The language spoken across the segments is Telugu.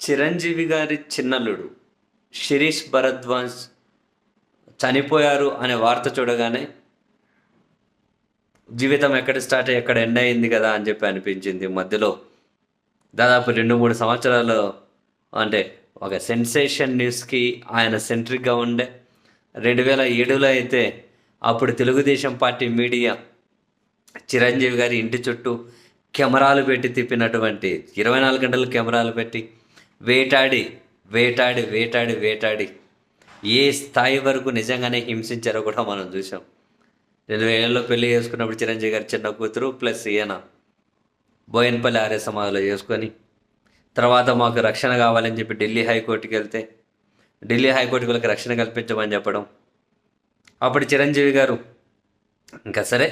చిరంజీవి గారి చిన్నల్లుడు శిరీష్ భరద్వాజ్ చనిపోయారు అనే వార్త చూడగానే జీవితం ఎక్కడ స్టార్ట్ అయ్యి ఎక్కడ ఎండ్ అయింది కదా అని చెప్పి అనిపించింది. మధ్యలో దాదాపు రెండు మూడు సంవత్సరాలు అంటే ఒక సెన్సేషన్ న్యూస్కి ఆయన సెంట్రిక్గా ఉండే. రెండు వేల ఏడులో అయితే అప్పుడు తెలుగుదేశం పార్టీ మీడియా చిరంజీవి గారి ఇంటి చుట్టూ కెమెరాలు పెట్టి తిప్పినటువంటి ఇరవై నాలుగు గంటలు కెమెరాలు పెట్టి వేటాడి వేటాడి వేటాడి వేటాడి. ఏ స్థాయి వరకు నిజంగానే హింసించారో కూడా మనం చూసాం రెండు వేలలో పెళ్ళి చేసుకున్నప్పుడు చిరంజీవి గారి చిన్న కూతురు ప్లస్ ఈయన బోయన్పల్లి ఆర్య సమాధిలో చేసుకొని తర్వాత మాకు రక్షణ కావాలని చెప్పి ఢిల్లీ హైకోర్టుకి వెళ్తే ఢిల్లీ హైకోర్టుకి వాళ్ళకి రక్షణ కల్పించమని చెప్పడం. అప్పుడు చిరంజీవి గారు ఇంకా సరే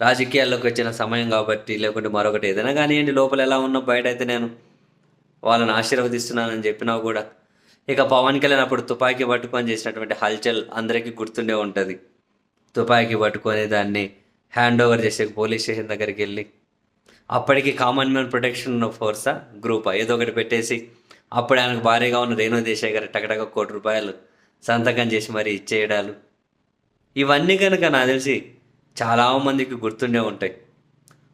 రాజకీయాల్లోకి వచ్చిన సమయం కాబట్టి లేకుంటే మరొకటి ఏదైనా కానివ్వండి లోపల ఎలా ఉన్నా బయట అయితే నేను వాళ్ళని ఆశీర్వదిస్తున్నానని చెప్పినా కూడా ఇక పవన్ కళ్యాణ్ అప్పుడు తుపాకీ పట్టుకొని చేసినటువంటి హల్చల్ అందరికీ గుర్తుండే ఉంటుంది. తుపాకీ పట్టుకొని దాన్ని హ్యాండ్ ఓవర్ చేసే పోలీస్ స్టేషన్ దగ్గరికి వెళ్ళి అప్పటికి కామన్ మ్యాన్ ప్రొటెక్షన్ ఫోర్సా గ్రూపా ఏదో ఒకటి పెట్టేసి అప్పుడు ఆయనకు భారీగా ఉన్న రేణు దేశాయ్ గారు టకటక కోటి రూపాయలు సంతకం చేసి మరి ఇచ్చేయడాలు. ఇవన్నీ కనుక నాకు తెలిసి చాలామందికి గుర్తుండే ఉంటాయి.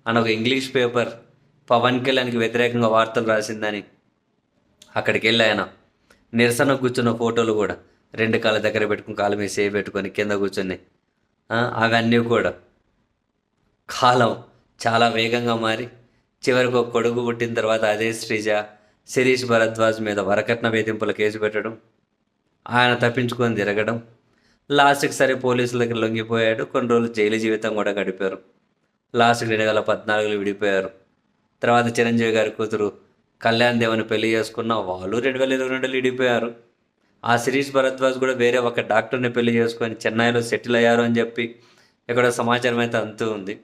అని ఒక ఇంగ్లీష్ పేపర్ పవన్ కళ్యాణ్కి వ్యతిరేకంగా వార్తలు రాసిందని. అక్కడికి వెళ్ళి ఆయన నిరసన కూర్చున్న ఫోటోలు కూడా రెండు కాళ్ళ దగ్గర పెట్టుకుని కాళ్ళ మీద సేవ్ పెట్టుకొని కింద కూర్చొని అవన్నీ కూడా కాలం చాలా వేగంగా మారి చివరికి ఒక కొడుకు పుట్టిన తర్వాత అదే శ్రీజ శిరీష్ భరద్వాజ్ మీద వరకట్న వేధింపుల కేసు పెట్టడం ఆయన తప్పించుకొని తిరగడం లాస్ట్కి సరే పోలీసుల దగ్గర లొంగిపోయాడు కొన్ని రోజులు జైలు జీవితం కూడా గడిపారు. లాస్ట్కి రెండు వేల పద్నాలుగులో విడిపోయారు. తర్వాత చిరంజీవి గారి కూతురు కళ్యాణ్ దేవుని పెళ్ళి చేసుకున్న వాళ్ళు రెండు వేల ఇరవై రెండులో విడిపోయారు ఆ శిరీష్ భరద్వాజ్ కూడా వేరే ఒక డాక్టర్ని పెళ్ళి చేసుకొని చెన్నైలో సెటిల్ అయ్యారు అని చెప్పి ఇక్కడ సమాచారం అయితే అంతూ ఉంది.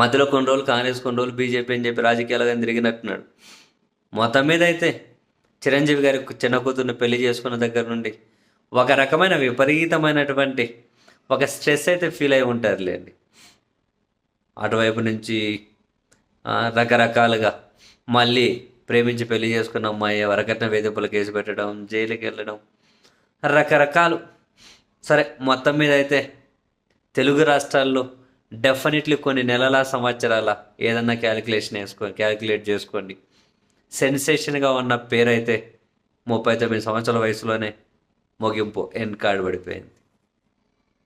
మధ్యలో కొన్ని రోజులు కాంగ్రెస్ కొన్ని రోజులు బీజేపీ అని చెప్పి రాజకీయాలుగా తిరిగినట్టున్నాడు. మొత్తం మీద అయితే చిరంజీవి గారి చిన్న కూతుర్ని పెళ్ళి చేసుకున్న దగ్గర నుండి ఒక రకమైన విపరీతమైనటువంటి ఒక స్ట్రెస్ అయితే ఫీల్ అయి ఉంటారులేండి. అటువైపు నుంచి రకరకాలుగా మళ్ళీ ప్రేమించి పెళ్ళి చేసుకున్న అమ్మాయి వరకట్న వేధింపుల కేసు పెట్టడం జైలుకి వెళ్ళడం రకరకాలు. సరే మొత్తం మీద అయితే తెలుగు రాష్ట్రాల్లో డెఫినెట్లీ కొన్ని నెలల సంవత్సరాల ఏదన్నా క్యాలిక్యులేషన్ వేసుకోండి క్యాలిక్యులేట్ చేసుకోండి. సెన్సేషన్గా ఉన్న పేరైతే ముప్పై తొమ్మిది సంవత్సరాల వయసులోనే ముగింపు ఎన్ కార్డు పడిపోయింది.